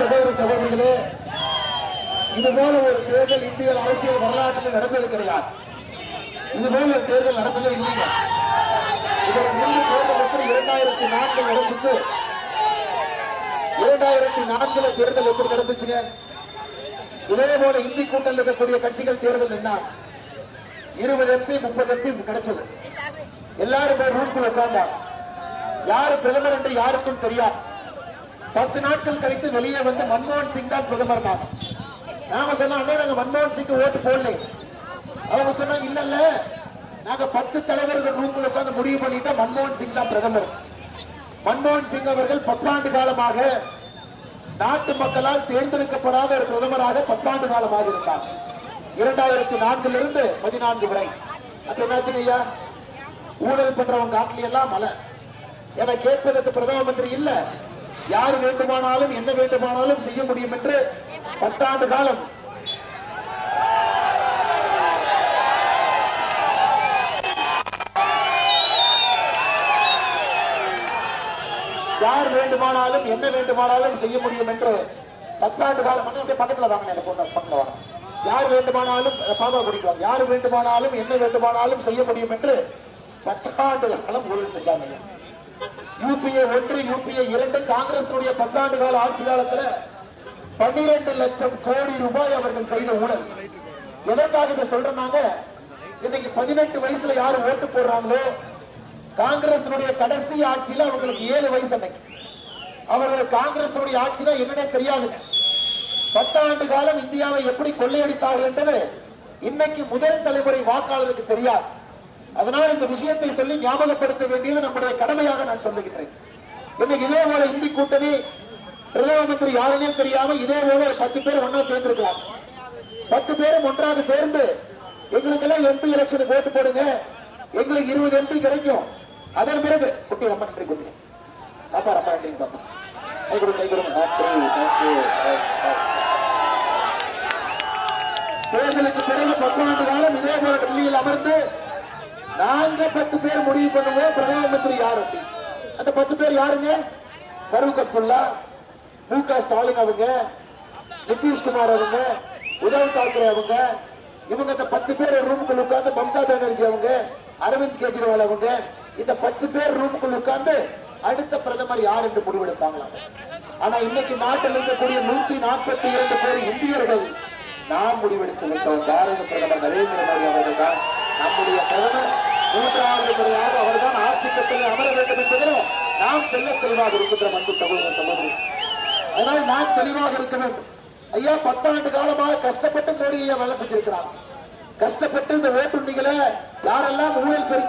சகோதர சகோதரிகளே இது போல ஒரு தேர்தல் இந்திய அரசியல் வரலாற்றில் நடந்தது கிடையாது இது போல ஒரு தேர்தல் நடந்ததே இல்லைங்க இதற்கு முன்பு தேர்தல் இரண்டாயிரத்தி நான்கு நடந்துச்சு இரண்டாயிரத்தி நான்குல தேர்தல் எப்படி நடந்துச்சுங்க? இதே போல இந்தி கூட்டத்தில் இருக்கக்கூடிய கட்சிகள் தேர்தல் என்ன? இருபது எம்பி முப்பது எம்பி கிடைச்சது. எல்லாரும் போய் ரூம்குள்ள உட்கார்ந்தாங்க யாரு பிரதமர் என்று யாருக்கும் தெரியாது. பத்து நாட்கள் கழித்து வெளியே வந்து மன்மோகன் சிங் தான் பிரதமர் தான். நாம சொன்னோம் நாங்க மன்மோகன் சிங் ஓட்டு போடல. அவங்க சொன்னாங்க இல்ல இல்ல. நாங்க பத்து தலைவர்கள் ரூம்ல உட்கார்ந்து முடிவு பண்ணிட்டா மன்மோகன் சிங் தான் பிரதமர். மன்மோகன் சிங் அவர்கள் பத்தாண்டு காலமாக நாட்டு மக்களால் தேர்ந்தெடுக்கப்படாத ஒரு பிரதமராக பத்தாண்டு காலமாக இருந்தார். இரண்டாயிரத்தி நான்கிலிருந்து பதினான்கு வரை. அது என்னாச்சுங்க ஐயா? ஊழல் பண்றவங்க காட்டில எல்லாம் மலை. என கேட்பதற்கு பிரதம மந்திரி இல்ல. யார் வேண்டுமானாலும் என்ன வேண்டுமானாலும் செய்ய முடியும் என்று பத்தாண்டு காலம். யார் வேண்டுமானாலும் என்ன வேண்டுமானாலும் செய்ய முடியும் என்று பத்தாண்டு காலம். மட்டும் பக்கத்துல வாங்க எனக்கு பக்கத்துல வாங்க. யார் வேண்டுமானாலும் பாபா குடிக்கலாம் யார் வேண்டுமானாலும் என்ன வேண்டுமானாலும் செய்ய முடியும் என்று பத்தாண்டு காலம் ஊழல் செஞ்சாங்க யூபிஏ ஒன்று யூபிஏ இரண்டு காங்கிரசினுடைய பத்தாண்டு கால ஆட்சி காலத்துல பன்னிரண்டு லட்சம் கோடி ரூபாய் அவர்கள் செய்த ஊழல். எதற்காக இதை சொல்றாங்க? இன்னைக்கு பதினெட்டு வயசுல யாரு ஓட்டு போடுறாங்களோ காங்கிரசினுடைய கடைசி ஆட்சியில அவங்களுக்கு ஏழு வயசு அன்னைக்கு. அவர்கள் காங்கிரசுடைய ஆட்சினா என்னன்னே தெரியாதுங்க. பத்தாண்டு காலம் இந்தியாவை எப்படி கொள்ளையடித்தார்கள் என்றது இன்னைக்கு முதல் தலைமுறை வாக்காளருக்கு தெரியாது. அதனால் இந்த விஷயத்தை சொல்லி ஞாபகப்படுத்த வேண்டியது நம்முடைய கடமையாக நான் சொல்லுகிறேன் இன்னைக்கு இதே போல இந்தி கூட்டணி பிரதம மந்திரி யாருன்னே தெரியாம இதே போல பத்து பேர் ஒன்னா சேர்ந்திருக்கலாம். பத்து பேரும் ஒன்றாக சேர்ந்து எங்களுக்கெல்லாம் எம்பி எலெக்ஷனுக்கு ஓட்டு போடுங்க. எங்களுக்கு இருபது எம்பி கிடைக்கும். அதன் பிறகு குட்டி ரொம்ப ஸ்ரீ குட்டி பாப்பா ரொம்ப நன்றி பாப்பா. கை கொடுங்க கை கொடுங்க. தேர்தலுக்கு பிறகு பத்தாண்டு காலம் இதே போல டெல்லியில் அமர்ந்து நாங்க பத்து பேர் முடிவு பண்ணுவோம் பிரதம மந்திரி யார் அப்படி? அந்த பத்து பேர் யாருங்க? பரூக் அப்துல்லா மு க ஸ்டாலின் அவங்க நிதிஷ்குமார் அவங்க உதவ் தாக்கரே அவங்க இவங்க இந்த பத்து பேர் ரூமுக்குள்ள உட்கார்ந்து மம்தா பானர்ஜி அவங்க அரவிந்த் கெஜ்ரிவால் அவங்க இந்த பத்து பேர் ரூமுக்குள்ள உட்கார்ந்து அடுத்த பிரதமர் யார் என்று முடிவெடுப்பாங்களாம் ஆனா இன்னைக்கு நாட்டில் இருக்கக்கூடிய நூத்தி நாற்பத்தி இரண்டு பேர் இந்தியர்கள் நாம் முடிவெடுத்து விட்டோம் பாரத பிரதமர் நரேந்திர மோடி அவர்கள் தான் நம்முடைய பிரதமர். மூன்றாவது முறையாக அவர்தான் ஆட்சி கட்டில் அமர வேண்டும் என்பதிலும் நாம் செல்ல தெளிவாக இருக்கின்ற அன்பு சகோதர சகோதரி. அதனால் நான் தெளிவாக இருக்க வேண்டும். ஐயா பத்தாண்டு காலமாக கஷ்டப்பட்டு மோடியை வளர்ப்பிச்சிருக்கிறார். கஷ்டப்பட்டு இந்த ஓட்டுண்ணிகளை யாரெல்லாம் ஊழல் பெருக்கி